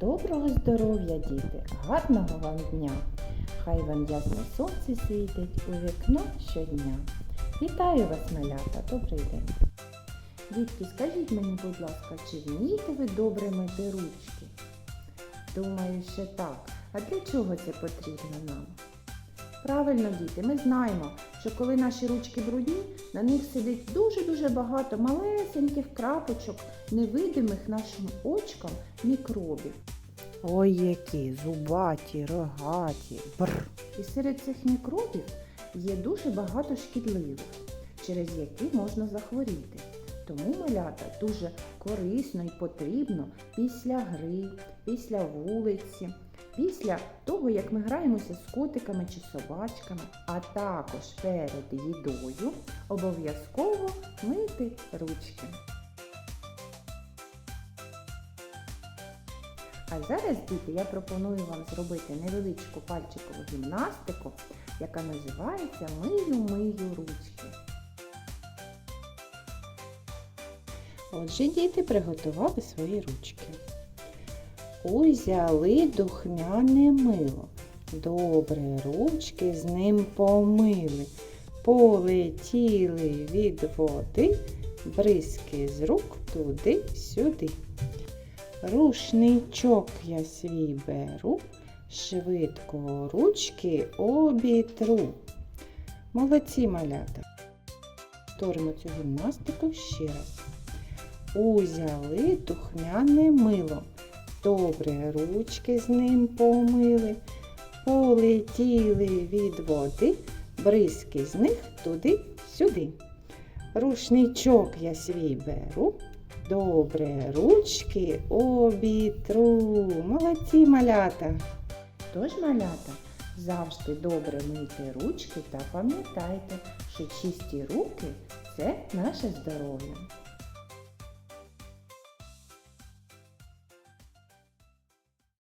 Доброго здоров'я, діти! Гарного вам дня! Хай вам ясне сонце світить у вікно щодня. Вітаю вас, малята! Добрий день! Дітки, скажіть мені, будь ласка, чи вмієте ви добре мити ручки? Думаю, що так. А для чого це потрібно нам? Правильно, діти, ми знаємо, що коли наші ручки брудні, на них сидить дуже-дуже багато малесеньких крапочок, невидимих нашим очкам мікробів. Ой, які зубаті, рогаті, бр. І серед цих мікробів є дуже багато шкідливих, через які можна захворіти. Тому малята дуже корисно і потрібно після гри, після вулиці, після того, як ми граємося з котиками чи собачками, а також перед їдою обов'язково мити ручки. А зараз, діти, я пропоную вам зробити невеличку пальчикову гімнастику, яка називається Мию-мию ручки. Отже, діти приготували свої ручки. Узяли духмяне мило. Добре ручки з ним помили. Полетіли від води, бризки з рук туди-сюди. Рушничок я свій беру, швидко ручки обітру. Молодці малята. Повторимо цю гімнастику ще раз. Узяли духмяне мило. Добре ручки з ним помили. Полетіли від води, бризки з них туди-сюди. Рушничок я свій беру. Добре ручки обітру. Молодці малята. Тож, малята, завжди добре мийте ручки та пам'ятайте, що чисті руки це наше здоров'я.